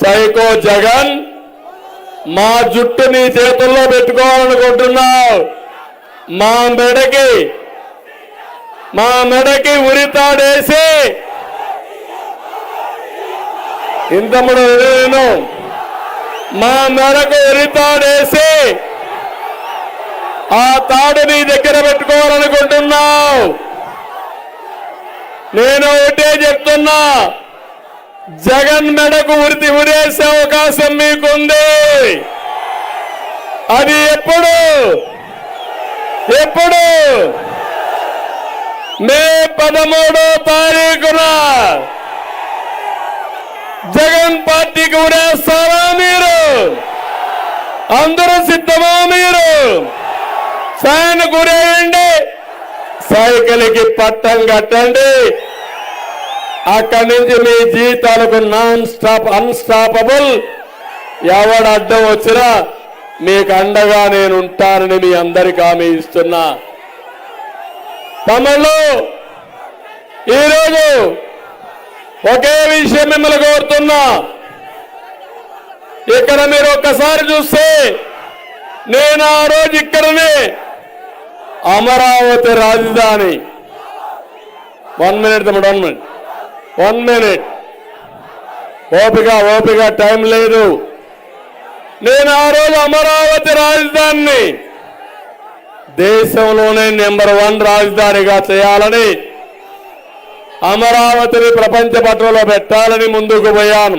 Psycho Jagan మా జుట్టు నీ చేతుల్లో పెట్టుకోవాలనుకుంటున్నావు. మా మెడకి మా మెడకి ఉరితాడేసి ఇంతముడు నేను మా మెడకు ఉరితాడేసి ఆ తాడు నీ దగ్గర పెట్టుకోవాలనుకుంటున్నావు. నేను ఒకటే చెప్తున్నా. జగన్ మెడకు ఉరితి ఉరేసే అవకాశం మీకుంది. అది ఎప్పుడు? ఎప్పుడు? మే పదమూడో తారీఖున జగన్ పార్టీకి ఉరేస్తారా మీరు? అందరూ సిద్ధమా మీరు? సాయన గురేయండి సైకిల్కి పట్టం కట్టండి. అక్కడి నుంచి మీ జీవితాలకు నాన్ స్టాప్ అన్స్టాపబుల్ ఎవడు అడ్డం వచ్చినా మీకు అండగా నేను ఉంటానని మీ అందరికి హామీ ఇస్తున్నా. తమలో ఈరోజు ఒకే విషయం మిమ్మల్ని కోరుతున్నా. ఇక్కడ మీరు ఒక్కసారి చూస్తే నేను ఆ రోజు ఇక్కడనే అమరావతి రాజధాని. వన్ మినిట్ తమ్ముడు వన్ మినిట్ వన్ మినిట్ ఓపిక ఓపిక టైం లేదు. నేను ఆ రోజు అమరావతి రాజధానిని దేశంలోనే నెంబర్ వన్ రాజధానిగా చేయాలని అమరావతిని ప్రపంచ పట్టణంలో పెట్టాలని ముందుకు పోయాను.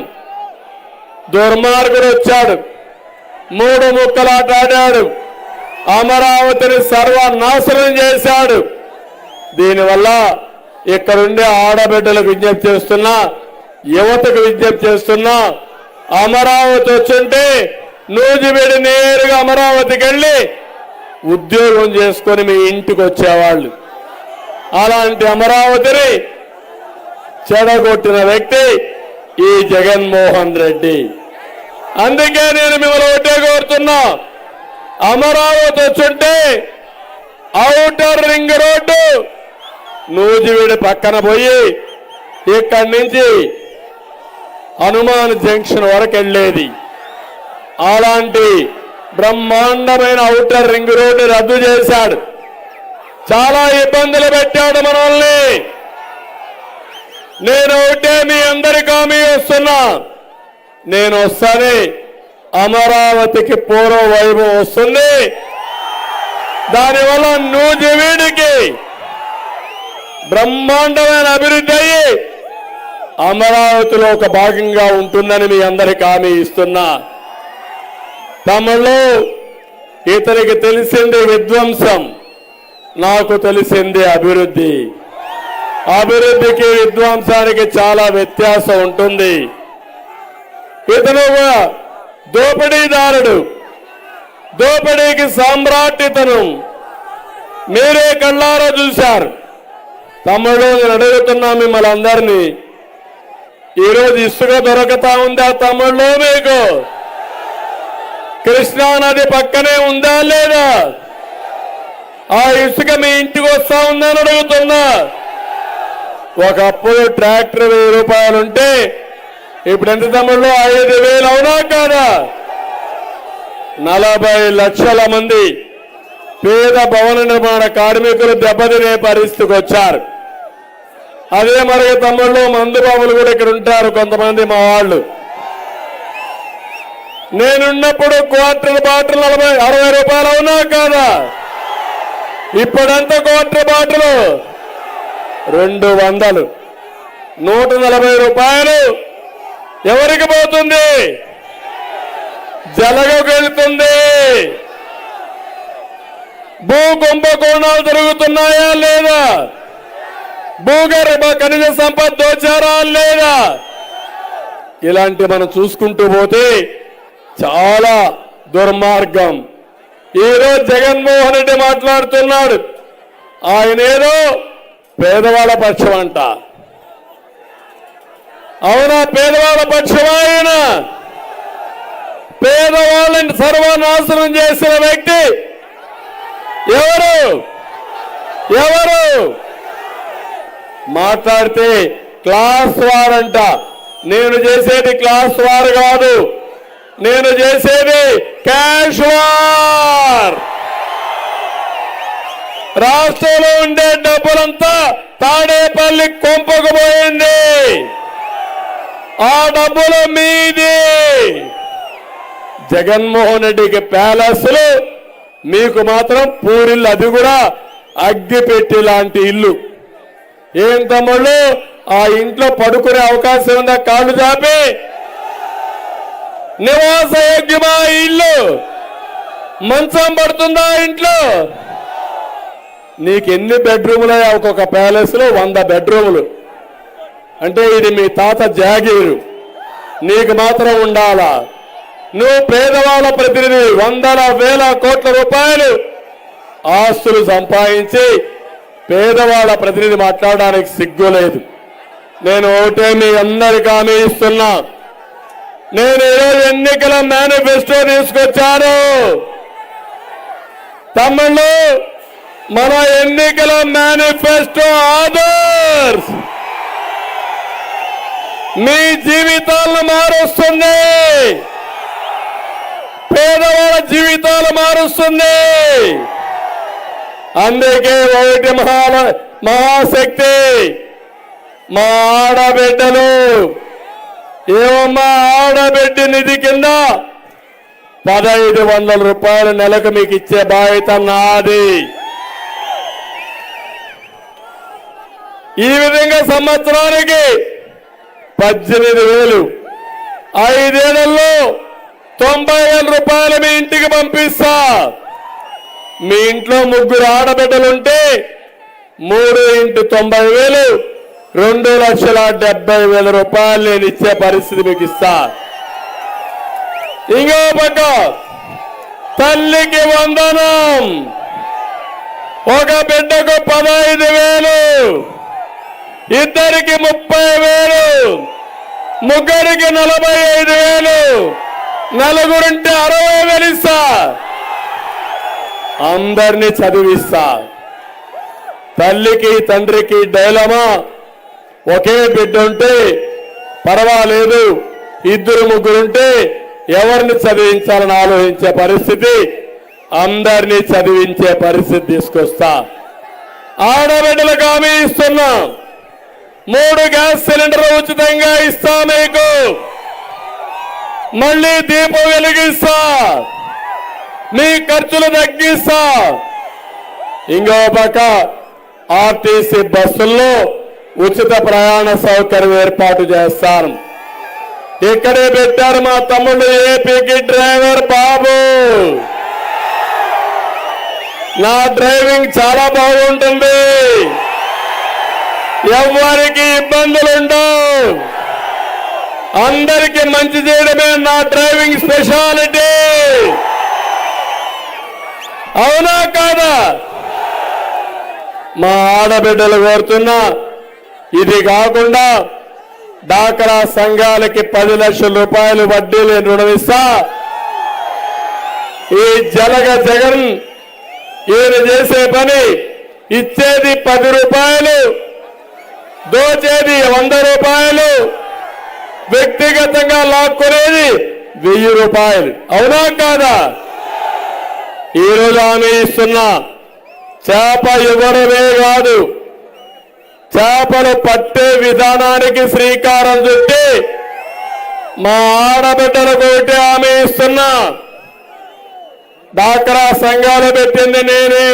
దుర్మార్గుడు వచ్చాడు. మూడు ముక్కలాటాడాడు అమరావతిని సర్వనాశనం చేశాడు. దీనివల్ల ఇక్కడుండే ఆడబిడ్డలకు విజ్ఞప్తి చేస్తున్నా యువతకు విజ్ఞప్తి చేస్తున్నా అమరావతి వచ్చుంటే నూజిబిడి నేరుగా అమరావతికి వెళ్ళి ఉద్యోగం చేసుకొని మీ ఇంటికి వచ్చేవాళ్ళు. అలాంటి అమరావతిని చెడగొట్టిన వ్యక్తి ఈ జగన్మోహన్ రెడ్డి. అందుకే నేను మిమ్మల్ని ఒకటే కోరుతున్నా అమరావతి వచ్చుంటే ఔటర్ రింగ్ రోడ్డు నూజివీడి పక్కన పోయి ఇక్కడి నుంచి హనుమాన్ జంక్షన్ వరకు వెళ్ళేది. అలాంటి బ్రహ్మాండమైన అవుటర్ రింగ్ రోడ్డు రద్దు చేశాడు. చాలా ఇబ్బందులు పెట్టాడు మనల్ని. నేను ఒకటే మీ అందరికి హామీ వస్తున్నా నేను వస్తానే అమరావతికి పూర్వ వైభవం వస్తుంది. దానివల్ల నూజివీడికి బ్రహ్మాండమైన అభివృద్ధి అయ్యి అమరావతిలో ఒక భాగంగా ఉంటుందని మీ అందరికి హామీ ఇస్తున్నా. తమలో ఇతనికి తెలిసింది విధ్వంసం నాకు తెలిసింది అభివృద్ధి. అభివృద్ధికి విధ్వంసానికి చాలా వ్యత్యాసం ఉంటుంది. ఇతను ఒక దోపిడీదారుడు దోపిడీకి సామ్రాట్యతను మీరే కళ్ళారా చూశారు. తమ్ముడు నేను అడుగుతున్నా మిమ్మల్ని అందరినీ. ఈరోజు ఇసుక దొరకతా ఉందా తమ్ముళ్ళు మీకు? కృష్ణా నది పక్కనే ఉందా లేదా? ఆ ఇసుక మీ ఇంటికి వస్తా ఉందని అడుగుతున్నా. ఒకప్పుడు ట్రాక్టర్ వెయ్యి రూపాయలు ఉంటే ఇప్పుడు ఎంత తమ్ముళ్ళు? ఐదు వేలు అవునా కాదా? నలభై లక్షల మంది పేద భవన నిర్మాణ కార్మికులు దెబ్బతినే పరిస్థితికి వచ్చారు. అదే మరి తమ్ముళ్ళు మందు బాబులు కూడా ఇక్కడ ఉంటారు కొంతమంది మా వాళ్ళు. నేనున్నప్పుడు క్వార్టర్ బాటిల్ నలభై అరవై రూపాయలు అవునా కాదా? ఇప్పుడంతా క్వార్టర్ బాటిల్? రెండు వందలు. నూట నలభై రూపాయలు. ఎవరికి పోతుంది? జలగకు వెళ్తుంది. భూ కుంభకోణాలు జరుగుతున్నాయా లేదా? భూగర్భ ఖనిజ సంపద దోచారా లేదా? ఇలాంటి మనం చూసుకుంటూ పోతే చాలా దుర్మార్గం. ఈరోజు జగన్మోహన్ రెడ్డి మాట్లాడుతున్నాడు. ఆయన ఏదో పేదవాళ్ళ పక్షం అంట. అవునా పేదవాళ్ళ పక్షం ఆయన? పేదవాళ్ళని సర్వనాశనం చేసిన వ్యక్తి ఎవరు? ఎవరు? మాట్లాడితే క్లాస్ వారంట. నేను చేసేది క్లాస్ వార్ కాదు. నేను చేసేది క్యాష్ వార్. రాష్ట్రంలో ఉండే డబ్బులంతా తాడేపల్లి కొంపకపోయింది ఆ డబ్బులు మీది. జగన్మోహన్ రెడ్డికి ప్యాలెస్లు మీకు మాత్రం పూరిల్లు అది కూడా అగ్గిపెట్టి లాంటి ఇల్లు. ఏం తమ్ముళ్ళు? ఆ ఇంట్లో పడుకునే అవకాశం ఉందా? కాళ్ళు చాపి. నివాస యోగ్యమా ఇల్లు. మంచం పడుతుందా ఇంట్లో? నీకు ఎన్ని బెడ్రూములు ఒక్కొక్క ప్యాలెస్లో వంద బెడ్రూములు. అంటే ఇది మీ తాత జాగీరు. నీకు మాత్రం ఉండాలా? నువ్వు పేదవాళ్ళ ప్రతినిధి వందల వేల కోట్ల రూపాయలు ఆస్తులు సంపాదించి పేదవాళ్ళ ప్రతినిధి మాట్లాడడానికి సిగ్గు లేదు. నేను ఒకటే మీ అందరికి హామీ ఇస్తున్నా. నేను ఈరోజు ఎన్నికల మేనిఫెస్టో తీసుకొచ్చాను. తమ్ముళ్ళు మన ఎన్నికల మేనిఫెస్టో ఆదర్శ్. మీ జీవితాలను మారుస్తుంది. పేదవాళ్ళ జీవితాలు మారుస్తుంది. అందుకే ఒకటి మహాల మహాశక్తి మా ఆడబిడ్డలు ఏమమ్మా ఆడబిడ్డ నిధి కింద పదహైదు వందల రూపాయలు నెలకు మీకు ఇచ్చే బాధ్యత నాది. ఈ విధంగా సంవత్సరానికి పద్దెనిమిది వేలు. ఐదేళ్ళలో తొంభై వేల రూపాయలు మీ ఇంటికి పంపిస్తా. మీ ఇంట్లో ముగ్గురు ఆడబిడ్డలుంటే మూడు ఇంటూ తొంభై వేలు రెండు లక్షల డెబ్బై వేల రూపాయలు నేను ఇచ్చే పరిస్థితి మీకు ఇస్తా. ఇంకో పక్క తల్లికి వందనం ఒక బిడ్డకు పదహైదు వేలు ఇద్దరికి ముప్పై వేలు ముగ్గురికి నలభై ఐదు వేలు నలుగురుంటే అరవై వేలు ఇస్తా. అందరినీ చదివిస్తా. తల్లికి తండ్రికి డైలమా? ఒకే బిడ్డ ఉంటే పర్వాలేదు. ఇద్దరు ముగ్గురుంటే ఎవరిని చదివించాలని ఆలోచించే పరిస్థితి? అందరినీ చదివించే పరిస్థితి తీసుకొస్తా. ఆడబిడ్డలకు హామీ ఇస్తున్నా. మూడు గ్యాస్ సిలిండర్ ఉచితంగా ఇస్తా మీకు. మళ్ళీ దీపం వెలిగిస్తా. మీ ఖర్చులు తగ్గిస్తా. ఇంకో పక్క ఆర్టీసీ బస్సుల్లో ఉచిత ప్రయాణ సౌకర్యం ఏర్పాటు చేస్తాను. ఇక్కడే పెట్టారు మా తమ్ముడు ఏపీకి డ్రైవర్ బాబు. నా డ్రైవింగ్ చాలా బాగుంటుంది. ఎవరికి ఇబ్బందులు ఉండవు. అందరికి మంచి చేయడమే నా డ్రైవింగ్ స్పెషాలిటీ. అవునా కాదా? మా ఆడబిడ్డలు కోరుతున్నా ఇది కాకుండా డాకరా సంఘాలకి పది లక్షల రూపాయలు వడ్డీలు లేని రుణం ఇస్తా. ఈ జలగ జగన్ ఈయన చేసే పని ఇచ్చేది పది రూపాయలు దోచేది వంద రూపాయలు వ్యక్తిగతంగా లాక్కునేది వెయ్యి రూపాయలు. అవునా కాదా? ఈరోజు ఆమె ఇస్తున్నా చేప ఇవ్వడమే కాదు. చేపలు పట్టే విధానానికి శ్రీకారం చుట్టి మా ఆడబిడ్డలకు ఒకటి ఆమె ఇస్తున్నా డాక్రా సంఘాలు పెట్టింది నేనే.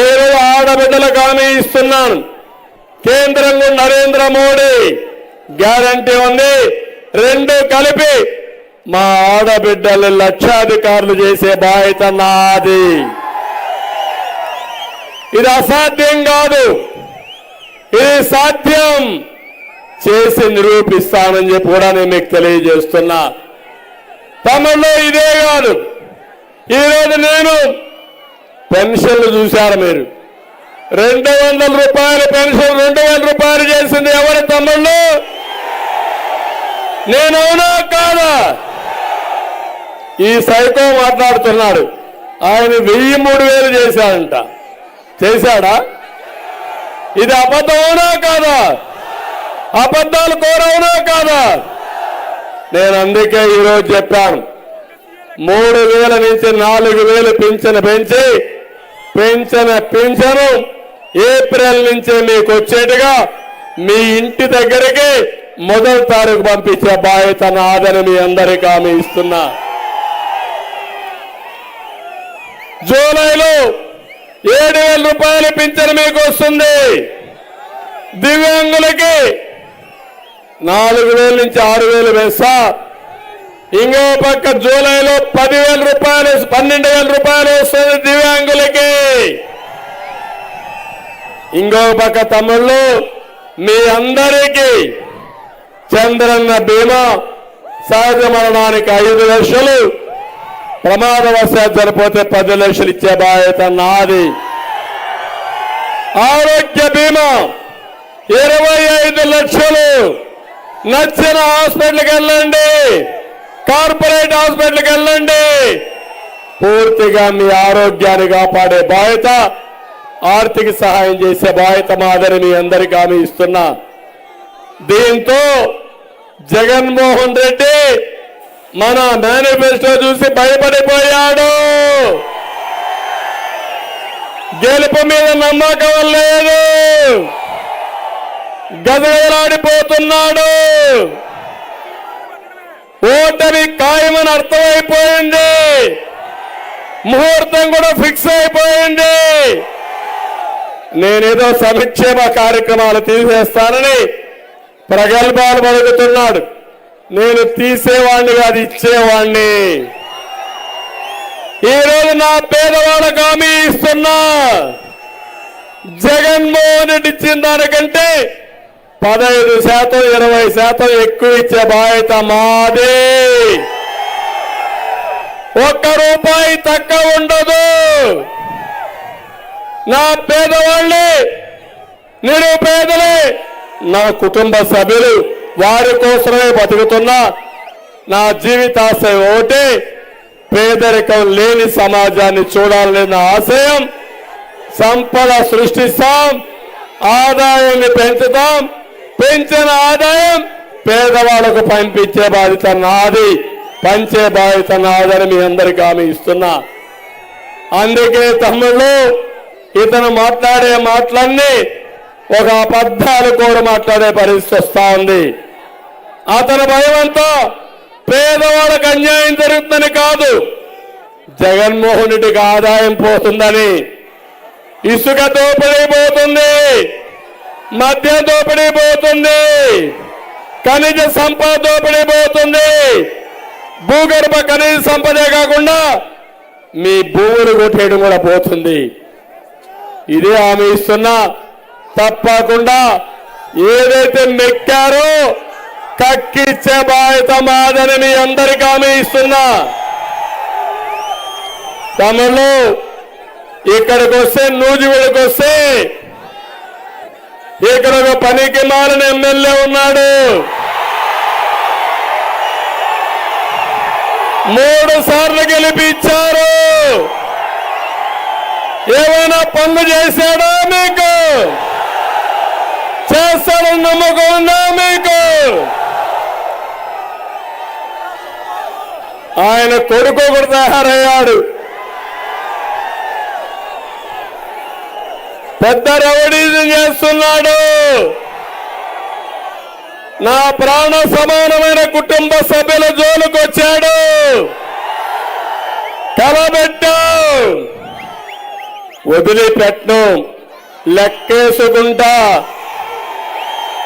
ఈరోజు ఆడబిడ్డలకు ఆమె ఇస్తున్నాను. కేంద్రంలో నరేంద్ర మోడీ గ్యారంటీ ఉంది. రెండు కలిపి మా ఆడబిడ్డలు లక్షాధికారులు చేసే బాధ్యత నాది. ఇది అసాధ్యం కాదు. ఇది సాధ్యం. చేసి నిరూపిస్తానని చెప్పి కూడా నేను మీకు తెలియజేస్తున్నా. తమలో ఇదే కాదు. ఈరోజు నేను పెన్షన్లు చూశారు మీరు. రెండు వందల రూపాయల పెన్షన్ రెండు వేల రూపాయలు చేసింది ఎవరి తమ్ముళ్ళు నేను కాదా? ఈ సైకో మాట్లాడుతున్నాడు. ఆయన వెయ్యి మూడు వేలు చేశాడంట. చేశాడా? ఇది అబద్ధం కాదా? అబద్ధాలు కోరవునా కాదా? నేను అందుకే ఈరోజు చెప్పాను. మూడు వేల నుంచి నాలుగు వేలు పింఛను పెంచి పెంచిన పింఛను ఏప్రిల్ నుంచి మీకు వచ్చేట్టుగా మీ ఇంటి దగ్గరికి మొదటి తారీఖు పంపించే బాధ్యత నాదని మీ అందరికీ ఆమె ఇస్తున్నా. జూలైలో ఏడు వేల రూపాయలు పింఛను మీకు వస్తుంది. దివ్యాంగులకి నాలుగు వేల నుంచి ఆరు వేలు వేస్తా. ఇంకో పక్క జూలైలో పదివేల రూపాయలు పన్నెండు వేల రూపాయలు వస్తుంది దివ్యాంగులకి. ఇంకో పక్క తమ్ముళ్ళు మీ అందరికీ చంద్రన్న బీమా సహజ మరణానికి ఐదు లక్షలు. ప్రమాదవశాత్తు చనిపోతే పది లక్షలు ఇచ్చే బాధ్యత నాది. ఆరోగ్య బీమా ఇరవై ఐదు లక్షలు. నచ్చిన హాస్పిటల్కి వెళ్ళండి. కార్పొరేట్ హాస్పిటల్కి వెళ్ళండి. పూర్తిగా మీ ఆరోగ్యాన్ని కాపాడే బాధ్యత ఆర్థిక సహాయం చేసే బాధ్యత మాదిరి మీ అందరికీ హామీ ఇస్తున్నా. దీంతో జగన్మోహన్ రెడ్డి మన మేనిఫెస్టో చూసి భయపడిపోయాడు. గెలుపు మీద నమ్మకం లేదు. గదగలాడిపోతున్నాడు ఓటమి ఖాయమని అర్థమైపోయింది. ముహూర్తం కూడా ఫిక్స్ అయిపోయింది. నేనేదో సంక్షేమ కార్యక్రమాలు తీసేస్తానని ప్రగల్భాలు పలుకుతున్నాడు. నేను తీసేవాణ్ణి కాదు ఇచ్చేవాణ్ణి. ఈరోజు నా పేదవాళ్ళకు హామీ ఇస్తున్నా. జగన్మోహన్ రెడ్డి ఇచ్చిన దానికంటే పదహైదు శాతం ఇరవై శాతం ఎక్కువ ఇచ్చే బాధ్యత మాదే. ఒక్క రూపాయి తక్కువ ఉండదు. నా పేదవాళ్ళే నిరుపేదలే నా కుటుంబ సభ్యులు వారి కోసమే బతుకుతున్నా. నా జీవితాశయం ఒకటి. పేదరికం లేని సమాజాన్ని చూడాలనే నా ఆశయం. సంపద సృష్టిస్తాం. ఆదాయాన్ని పెంచుతాం. పెంచిన ఆదాయం పేదవాళ్ళకు పంపించే బాధ్యత నాది. పంచే బాధ్యత నాదని మీ అందరికీ హామీ ఇస్తున్నా. అందుకే తమ్ముళ్ళు ఇతను మాట్లాడే మాటలన్నీ ఒక అబద్ధాలు కూడా మాట్లాడే పరిస్థితి వస్తా ఉంది. అతని భయమంతా పేదవాళ్ళకు అన్యాయం జరుగుతుందని కాదు. జగన్మోహన్ రెడ్డికి ఆదాయం పోతుందని. ఇసుక దోపిడీ పోతుంది. మద్యం దోపిడీ పోతుంది. ఖనిజ సంపద దోపిడీ పోతుంది. భూగర్భ ఖనిజ సంపదే కాకుండా మీ భూములు కొట్టేయడం కూడా పోతుంది. ఇదే ఆమె ఇస్తున్నా తప్పకుండా ఏదైతే మెక్కారో కక్కిచ్చే బాధ్యత మాదని మీ అందరికీ హామీ ఇస్తున్నా. తమలో ఇక్కడికి వస్తే నూజివీడికి వస్తే ఇక్కడ ఒక పనికి మాలిన ఎమ్మెల్యే ఉన్నాడు. మూడు సార్లు గెలిపించారు. ఏమైనా పనులు చేశాడా మీకు? చేస్తాడని నమ్మకం ఉందా మీకు? ఆయన కొడుకు కూడా తయారయ్యాడు. పెద్ద రౌడీజం చేస్తున్నాడు. నా ప్రాణ సమానమైన కుటుంబ సభ్యుల జోలుకు వచ్చాడు. కలబెట్టు వదిలిపెట్టను లెక్కేసుకుంటా.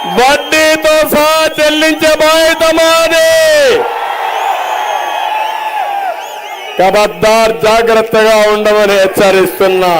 వడ్డీతో సహా చెల్లించే బాధ్యత మాది. కబద్దార్ జాగ్రత్తగా ఉండమని హెచ్చరిస్తున్నా.